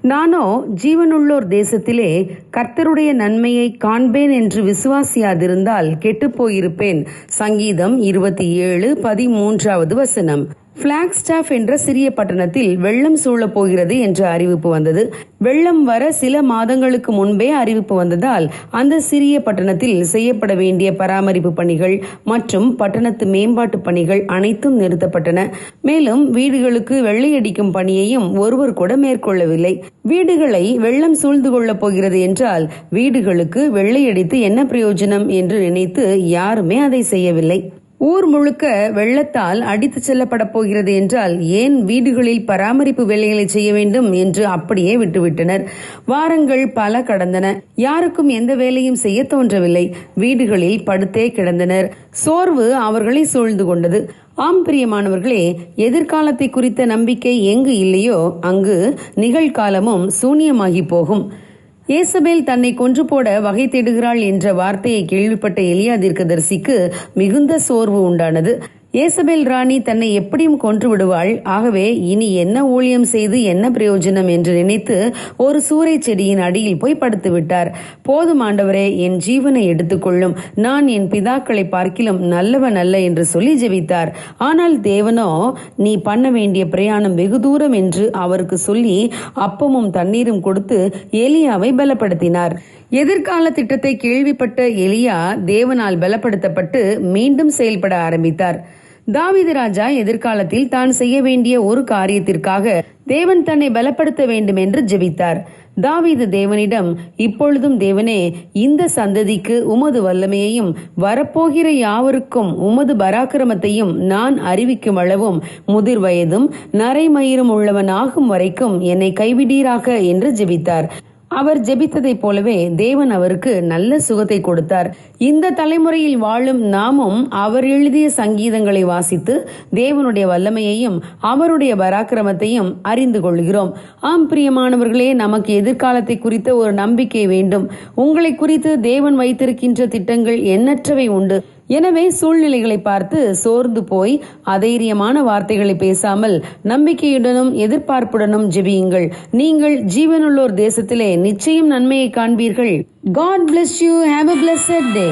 நானோ ஜீவனுள்ளோர் தேசத்திலே கர்த்தருடைய நன்மையை காண்பேன் என்று விசுவாசியாதிருந்தால் கெட்டுப்போயிருப்பேன் சங்கீதம் இருபத்தி ஏழு பதிமூன்றாவது வசனம். பிளாக்ஸ்டாஃப் என்ற சிறிய பட்டணத்தில் வெள்ளம் சூழப் போகிறது என்ற அறிவிப்பு வந்தது. வெள்ளம் வர சில மாதங்களுக்கு முன்பே அறிவிப்பு வந்ததால் அந்த சிறிய பட்டணத்தில் செய்யப்பட வேண்டிய பராமரிப்பு பணிகள் மற்றும் பட்டணத்து மேம்பாட்டு பணிகள் அனைத்தும் நிறுத்தப்பட்டன. மேலும் வீடுகளுக்கு வெள்ளையடிக்கும் பணியையும் ஒருவர் கூட மேற்கொள்ளவில்லை. வீடுகளை வெள்ளம் சூழ்ந்து கொள்ளப் போகிறது என்றால் வீடுகளுக்கு வெள்ளையடித்து என்ன பிரயோஜனம் என்று நினைத்து யாருமே அதை செய்யவில்லை. ஊர் முழுக்க வெள்ளத்தால் அடித்துச் செல்லப்பட போகிறது என்றால் ஏன் வீடுகளில் பராமரிப்பு வேலைகளை செய்ய வேண்டும் என்று அப்படியே விட்டுவிட்டனர். வாரங்கள் பல கடந்தன. யாருக்கும் எந்த வேலையும் செய்ய தோன்றவில்லை. வீடுகளில் படுத்தே கிடந்தனர். சோர்வு அவர்களை சூழ்ந்து கொண்டது. ஆம் பிரியமானவர்களே எதிர்காலத்தை குறித்த நம்பிக்கை எங்கு இல்லையோ அங்கு நிகழ்காலமும் சூனியமாகி போகும். ஏசபேல் தன்னை கொன்று போட வகை தேடுகிறாள் என்ற வார்த்தையை கேள்விப்பட்ட எலியா தீர்க்கதரிசிக்கு மிகுந்த சோர்வு உண்டானது. ஏசபேல் ராணி தன்னை எப்படியும் கொன்று விடுவாள். ஆகவே இனி என்ன ஊழியம் செய்து என்ன பிரயோஜனம் என்று நினைத்து ஒரு சூறை செடியின் அடியில் போய் படுத்து விட்டார். போதும் ஆண்டவரே என் ஜீவனை எடுத்துக்கொள்ளும். நான் என் பிதாக்களை பார்க்கிலும் நல்லவன் அல்ல என்று சொல்லி ஜெபித்தார். ஆனால் தேவனோ நீ பண்ண வேண்டிய பிரயாணம் வெகு தூரம் என்று அவருக்கு சொல்லி அப்பமும் தண்ணீரும் கொடுத்து எலியாவை பலப்படுத்தினார். எதிர்கால திட்டத்தை கேள்விப்பட்ட எலியா தேவனால் பலப்படுத்தப்பட்டு மீண்டும் செயல்பட ஆரம்பித்தார். தாவீது ராஜா எதிர்காலத்தில் தான் செய்ய வேண்டிய ஒரு காரியத்திற்காக தேவன் தன்னை பலப்படுத்த வேண்டும் என்று ஜெபித்தார். தாவீது தேவனிடம் இப்பொழுதும் தேவனே இந்த சந்ததிக்கு உமது வல்லமையையும் வரப்போகிற யாவருக்கும் உமது பராக்கிரமத்தையும் நான் அறிவிக்கும் அளவும் முதிர் வயதும் நரைமயிரும் உள்ளவன் ஆகும் வரைக்கும் என்னை கைவிடீராக என்று ஜெபித்தார். அவர் ஜெபித்ததைப் போலவே தேவன் அவருக்கு நல்ல சுகத்தை கொடுத்தார். இந்த தலைமுறையில் வாழும் நாமும் அவர் எழுதிய சங்கீதங்களை வாசித்து தேவனுடைய வல்லமையையும் அவருடைய பராக்கிரமத்தையும் அறிந்து கொள்கிறோம். ஆம் பிரியமானவர்களே நமக்கு எதிர்காலத்தை குறித்த ஒரு நம்பிக்கை வேண்டும். உங்களை குறித்து தேவன் வைத்திருக்கின்ற திட்டங்கள் எண்ணற்றவை உண்டு. எனவே சூழ்நிலைகளை பார்த்து சோர்ந்து போய் அதைரியமான வார்த்தைகளை பேசாமல் நம்பிக்கையுடனும் எதிர்பார்ப்புடனும் ஜெபியுங்கள். நீங்கள் ஜீவனுள்ளோர் தேசத்திலே நிச்சயம் நன்மையை காண்பீர்கள். God bless you have a blessed day